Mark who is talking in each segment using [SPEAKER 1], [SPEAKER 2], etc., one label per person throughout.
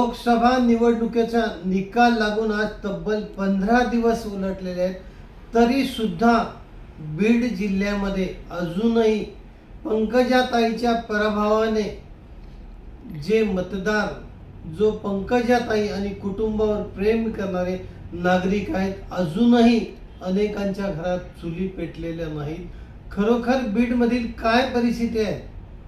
[SPEAKER 1] लोकसभा निवडणुकीचा निकाल लागून आज तब्बल पंधरा दिवस उलटलेले आहेत. तरी सुद्धा बीड जिल्ह्यामध्ये अजूनही पंकजाताईच्या पराभवाने जे मतदार जो पंकजाताई आणि कुटुंबावर प्रेम करणारे नागरिक आहेत अजूनही अनेकांच्या घरात चुली पेटलेल्या नाहीत. खरोखर बीडमधील काय परिस्थिती आहे?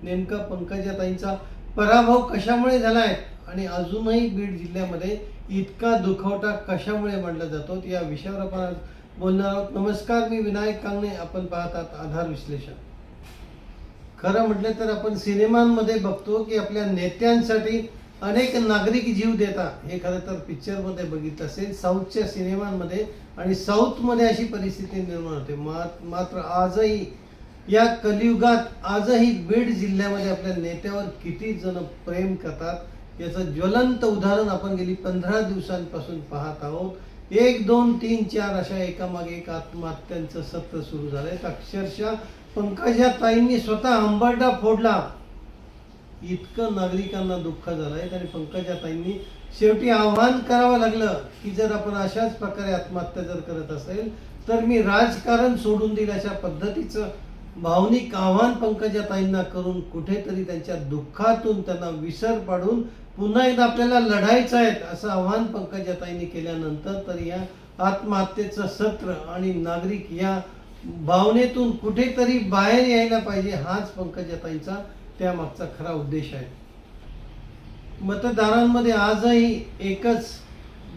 [SPEAKER 1] नेमका पंकजाताईंचा पराभव कशामुळे झाला आहे आणि अजूनही बीड जिल्ह्यामध्ये इतका दुखवटा कशामुळे मांडला जातो या विषयावर आपण बोलणार आहोत. नमस्कार मी विनायक कांगणे. आपण पाहतात आधार विश्लेषण. खरं म्हटलं तर आपण सिनेमांमध्ये बघतो की आपल्या नेत्यांसाठी अनेक नागरिक जीव देतात. हे खरं तर पिक्चरमध्ये बघितलं असेल साऊथच्या सिनेमांमध्ये आणि साऊथमध्ये अशी परिस्थिती निर्माण होते. मात्र आजही या कलियुगात आजही बीड जिल्ह्यामध्ये आपल्या नेत्यावर किती जण प्रेम करतात याचं ज्वलंत उदाहरण आपण गेली पंधरा दिवसांपासून पाहत आहोत. एक दोन तीन चार अशा एकामागे एक आत्महत्यांचं सत्र सुरू झालंय. अक्षरशः पंकजा ताईंनी स्वतः अंबरडा फोडला. इतकं नागरिकांना दुःख झालंय आणि पंकजा ताईंनी शेवटी आव्हान करावं लागलं की जर आपण अशाच प्रकारे आत्महत्या जर करत असेल तर मी राजकारण सोडून देईल अशा पद्धतीचं भावनिक आव्हान पंकजाताईंना करून कुठेतरी त्यांच्या दुःखातून त्यांना विसर पाडून पुन्हा एकदा आपल्याला लढायचं आहे असं आव्हान पंकजाताईंनी केल्यानंतर तर या आत्महत्येचं सत्र आणि नागरिक या भावनेतून कुठेतरी बाहेर यायला पाहिजे हाच पंकजाताईंचा त्यामागचा खरा उद्देश आहे. मतदारांमध्ये आजही एकच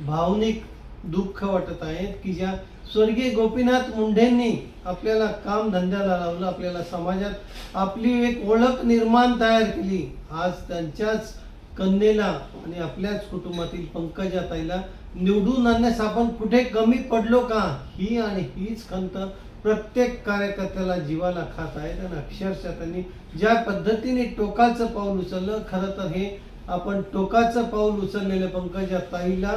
[SPEAKER 1] भावनिक दुःख वाटत आहेत की ज्या स्वर्गीय गोपीनाथ मुंढेंनी आपल्याला काम धंद्याला लावलं आपल्याला समाजात आपली एक ओळख निर्माण तयार केली. आज त्यांच्याच कन्येला आणि आपल्याच कुटुंबातील पंकजा ताईला निवडून आणण्यास आपण कुठे कमी पडलो का? ही आणि हीच खंत प्रत्येक कार्यकर्त्याला जीवाला खात आहे आणि अक्षरशः त्यांनी ज्या पद्धतीने टोकाचं पाऊल उचललं खरं तर हे आपण टोकाचं पाऊल उचललेलं पंकजा ताईला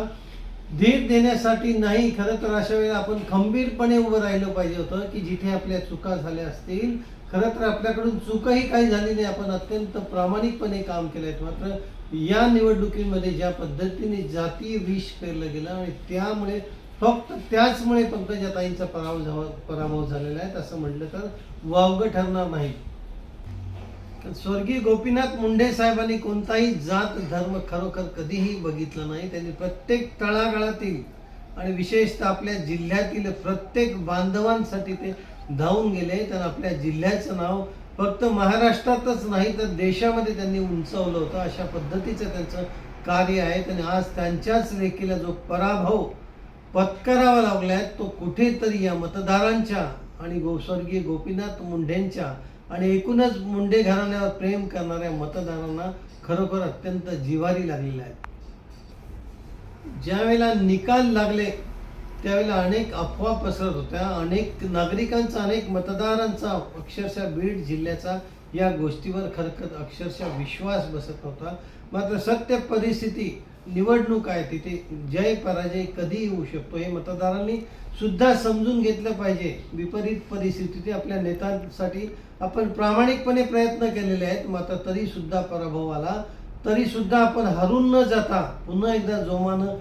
[SPEAKER 1] धीर देण्यासाठी नाही खरं तर अशा वेळेला आपण खंबीरपणे उभं राहिलं पाहिजे होतं की जिथे आपल्या चुका झाल्या असतील खरं तर आपल्याकडून चुकही काही झाली नाही आपण अत्यंत प्रामाणिकपणे काम केलं आहे मात्र या निवडणुकीमध्ये ज्या पद्धतीने जातीय विष केलं गेलं आणि त्यामुळे फक्त त्याचमुळे पंकजाताईंचा पराभव झावा पराभव झालेला आहे असं म्हटलं तर वावगं ठरणार नाही. स्वर्गीय गोपीनाथ मुंडे साहेबांनी कोणताही जात धर्म खरोखर कधीही बघितला नाही. त्यांनी प्रत्येक तळागाळातील आणि विशेषतः आपल्या जिल्ह्यातील प्रत्येक बांधवांसाठी ते धावून गेले. तर आपल्या जिल्ह्याचं नाव फक्त महाराष्ट्रातच नाही तर देशामध्ये त्यांनी उंचवलं होतं. अशा पद्धतीचं त्यांचं कार्य आहे. आणि आज त्यांच्याच लेखीला जो पराभव पत्करावा लागलाय तो कुठेतरी या मतदारांच्या आणि गो स्वर्गीय गोपीनाथ मुंढेंच्या आणि एकूणच मुंडे घराण्यावर प्रेम करणाऱ्या मतदारांना खरोखर अत्यंत जिवारी लागलेला आहे ज्यावेळेला निकाल लागले त्यावेळेला अनेक अफवा पसरत होत्या. अनेक नागरिकांचा अनेक मतदारांचा अक्षरशः बीड जिल्ह्याचा या गोष्टीवर खरखर अक्षरशः विश्वास बसत नव्हता. मात्र सत्य परिस्थिती निवडणूक आहे तिथे. जय पराजय कधी होऊ शकतो. हे मतदारांनी सुद्धा समजून घेतलं पाहिजे. विपरीत परिस्थिती आपल्या नेत्यांसाठी आपण प्रामाणिकपणे प्रयत्न केलेले आहेत मात्र तरी सुद्धा पराभव आला. तरी सुद्धा आपण हरून न जाता पुन्हा एकदा जोमानं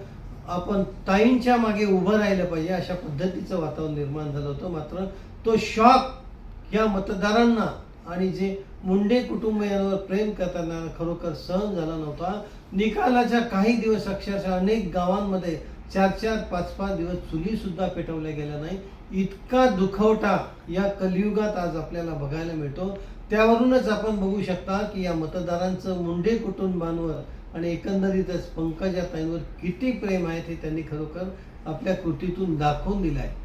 [SPEAKER 1] आपण ताईंच्या मागे उभं राहिलं पाहिजे अशा पद्धतीचं वातावरण निर्माण झालं होतं. मात्र तो शॉक या मतदारांना आणि जे मुंडे कुटुंबियांवर प्रेम करताना खरोखर सहन झाला नव्हता. निकालाच्या काही दिवस अक्षरशः अनेक गावांमध्ये चार चार पाच पाच दिवस चुली सुद्धा पेटवल्या गेल्या नाही इतका दुखवटा या कलियुगात आज आपल्याला बघायला मिळतो. त्यावरूनच आपण बघू शकता की या मतदारांचं मुंडे कुटुंबांवर आणि एकंदरीतच पंकजा ताईंवर किती प्रेम आहे ते त्यांनी खरोखर आपल्या कृतीतून दाखवून दिलं आहे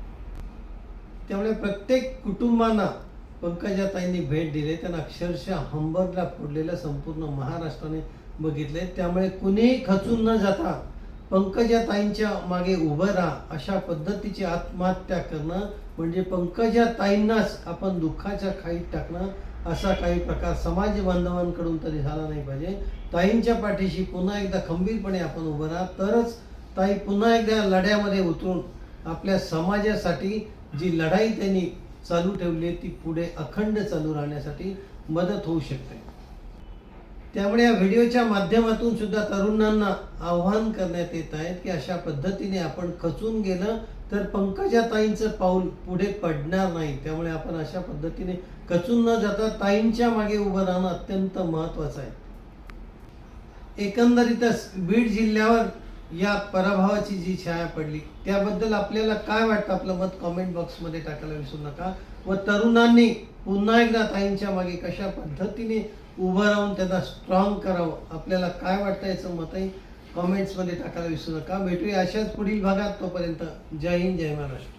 [SPEAKER 1] त्यामुळे प्रत्येक कुटुंबांना पंकजाताईंनी भेट दिली. त्यांना अक्षरशः हंबरला फोडलेलं संपूर्ण महाराष्ट्राने बघितले त्यामुळे कुणीही खचून न जाता पंकजाताईंच्या मागे उभं राहा. अशा पद्धतीची आत्महत्या करणं म्हणजे पंकजाताईंनाच आपण दुःखाच्या खाईत टाकणं असा काही प्रकार समाज बांधवांकडून तरी झाला नाही पाहिजे. ताईंच्या पाठीशी पुन्हा एकदा खंबीरपणे आपण उभं राहा. तरच ताई पुन्हा एकदा लढ्यामध्ये उतरून आपल्या समाजासाठी जी लढाई त्यांनी चालू ठेवली आहे ती पुढे अखंड चालू राहण्यासाठी मदत होऊ शकते. त्यामुळे या व्हिडिओच्या माध्यमातून सुद्धा तरुणांना आव्हान करण्यात येत आहेत की अशा पद्धतीने आपण खचून गेलं तर पंकजा ताईंचं पाऊल पुढे पडणार नाही. त्यामुळे आपण अशा पद्धतीने खचून न जाता ताईंच्या मागे उभं राहणं अत्यंत महत्वाचं आहे. एकंदरीतच बीड जिल्ह्यावर या पराभवाची जी छाया पडली त्याबद्दल आपल्याला काय वाटतं? आपलं मत कॉमेंट बॉक्समध्ये टाकायला विसरू नका. व तरुणांनी पुन्हा एकदा ताईंच्या मागे कशा पद्धतीने उभं राहून त्यांना स्ट्रॉंग करावं? आपल्याला काय वाटतं याचं मतही कॉमेंट्समध्ये टाकायला विसरू नका. भेटूया अशाच पुढील भागात. तोपर्यंत जय हिंद जय महाराष्ट्र.